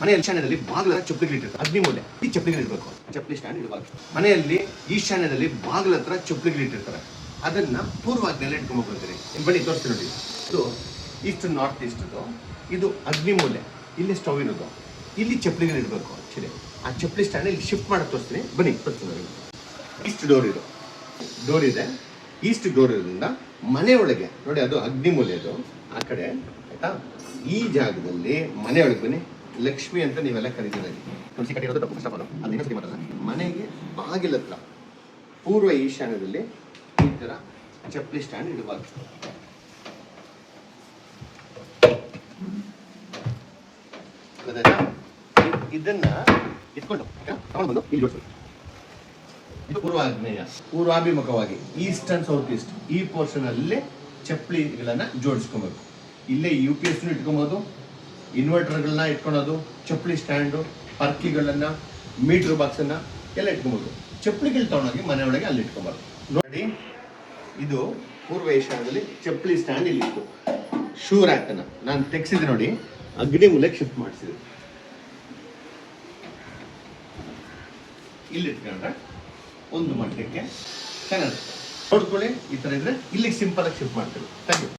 ಮನೆಯ ಈಶಾನ್ಯದಲ್ಲಿ ಬಾಗಿಲ ಚಪ್ಪಲಿಗಳು ಇಟ್ಟಿರ್ತಾರೆ. ಅಗ್ನಿ ಮೂಲೆ ಈ ಚಪ್ಪಲಿಗಳು ಇಡಬೇಕು. ಚಪ್ಪಲಿ ಸ್ಟ್ಯಾಂಡ್ ಇಡಬಾರ್ದು ಮನೆಯಲ್ಲಿ ಈಶಾನ್ಯದಲ್ಲಿ ಬಾಗಿಲ ಹತ್ರ ಚಪ್ಪಲಿಗಳು ಇಟ್ಟಿರ್ತಾರೆ. ಅದನ್ನ ಪೂರ್ವಾಜ್ಞೆಲ್ಲ ಇಟ್ಕೊಂಡು ಬರ್ತೀರಿ ಬನ್ನಿ ತೋರಿಸ್ತೀನಿ ನೋಡಿ. ಇದು ಈಸ್ಟ್ ನಾರ್ತ್ ಈಸ್ಟ್ ಇದು. ಅಗ್ನಿ ಮೂಲೆ ಇಲ್ಲಿ ಸ್ಟವ್ ಇರೋದು. ಇಲ್ಲಿ ಚಪ್ಪಲಿಗಳು ಇಡಬೇಕು. ಆಕ್ಚುಲಿ ಆ ಚಪ್ಪಲಿ ಸ್ಟ್ಯಾಂಡ್ ಇಲ್ಲಿ ಶಿಫ್ಟ್ ಮಾಡಿ ತೋರಿಸ್ತೀನಿ. ಬನ್ನಿ, ತೋರಿಸ್ತೀನಿ ನೋಡಿ. ಈಸ್ಟ್ ಡೋರ್ ಇದು. ಡೋರ್ ಇದೆ. ಈಸ್ಟ್ ಡೋರ್ ಇರೋದ್ರಿಂದ ಮನೆಯೊಳಗೆ, ನೋಡಿ ಅದು ಅಗ್ನಿ ಮೂಲೆ ಅದು. ಆ ಕಡೆ, ಆಯ್ತಾ? ಈ ಜಾಗದಲ್ಲಿ ಮನೆಯೊಳಗೆ ಬನ್ನಿ. ಲಕ್ಷ್ಮಿ ಅಂತ ನೀವೆಲ್ಲ ಕರೀತೀರ. ತುಳಸಿ ಕಟ್ಟಿರೋದು ತಪ್ಪು ಫಸ್ಟ್ ಆಫ್ ಆಲ್ ಅದನ್ನ ಸರಿ? ಮಾಡಲ್ಲ ಮನೆಗೆ ಬಾಗಿಲ ಹತ್ರ ಪೂರ್ವ ಈಶಾನ್ಯದಲ್ಲಿ ಈ ತರ ಚಪ್ಪಲಿ ಸ್ಟ್ಯಾಂಡ್ ಇಡಬಾರ್ದು. ಇದನ್ನ ಇಟ್ಕೊಂಡು ತಗೊಂಡು ಬಂದು ಇಲ್ಲಿ ಜೋಡಿಸೋದು ಇದು ಪೂರ್ವಾಗ್ನೇಯ, ಪೂರ್ವಾಭಿಮುಖವಾಗಿ ಈಸ್ಟ್ ಅಂಡ್ ಸೌತ್ ಈಸ್ಟ್ ಈ ಪೋರ್ಷನ್ ಅಲ್ಲಿ ಚಪ್ಪಲಿಗಳನ್ನ ಜೋಡಿಸ್ಕೊಬೇಕು. ಇಲ್ಲೇ ಯು ಪಿ ಎಸ್ ಇಟ್ಕೊಬೋದು ಇನ್ವರ್ಟರ್ಗಳನ್ನ ಇಟ್ಕೊಳೋದು, ಚಪ್ಪಲಿ ಸ್ಟ್ಯಾಂಡು, ಪರ್ಕಿಗಳನ್ನ, ಮೀಟರ್ ಬಾಕ್ಸ್ ಅನ್ನ ಎಲ್ಲ ಇಟ್ಕೊಬೋದು. ಚಪ್ಪಲಿಗಳು ತಗೊಂಡೋಗಿ ಮನೆ ಒಳಗೆ ಅಲ್ಲಿ ಇಟ್ಕೊಬಾರ್ದು ನೋಡಿ, ಇದು ಪೂರ್ವ ಏಷ್ಯಾದಲ್ಲಿ ಚಪ್ಪಲಿ ಸ್ಟ್ಯಾಂಡ್ ಇಲ್ಲಿ ಇತ್ತು ಶೂ ರ್ಯಾಕ್ ಅನ್ನ ನಾನು ತೆಗ್ಸಿದೆ ನೋಡಿ. ಅಗ್ನಿ ಮೂಲಕ್ಕೆ ಶಿಫ್ಟ್ ಮಾಡಿಸಿದೆ. ಇಲ್ಲಿ ಇಟ್ಕೊಂಡ್ರೆ ಒಂದು ಮಟ್ಟಕ್ಕೆ ಚೆನ್ನಾಗಿ ನೋಡ್ಕೊಳ್ಳಿ, ಈ ಥರ ಇದ್ರೆ ಇಲ್ಲಿಗೆ ಸಿಂಪಲ್ ಆಗಿ ಶಿಫ್ಟ್ ಮಾಡ್ತೀವಿ. Thank you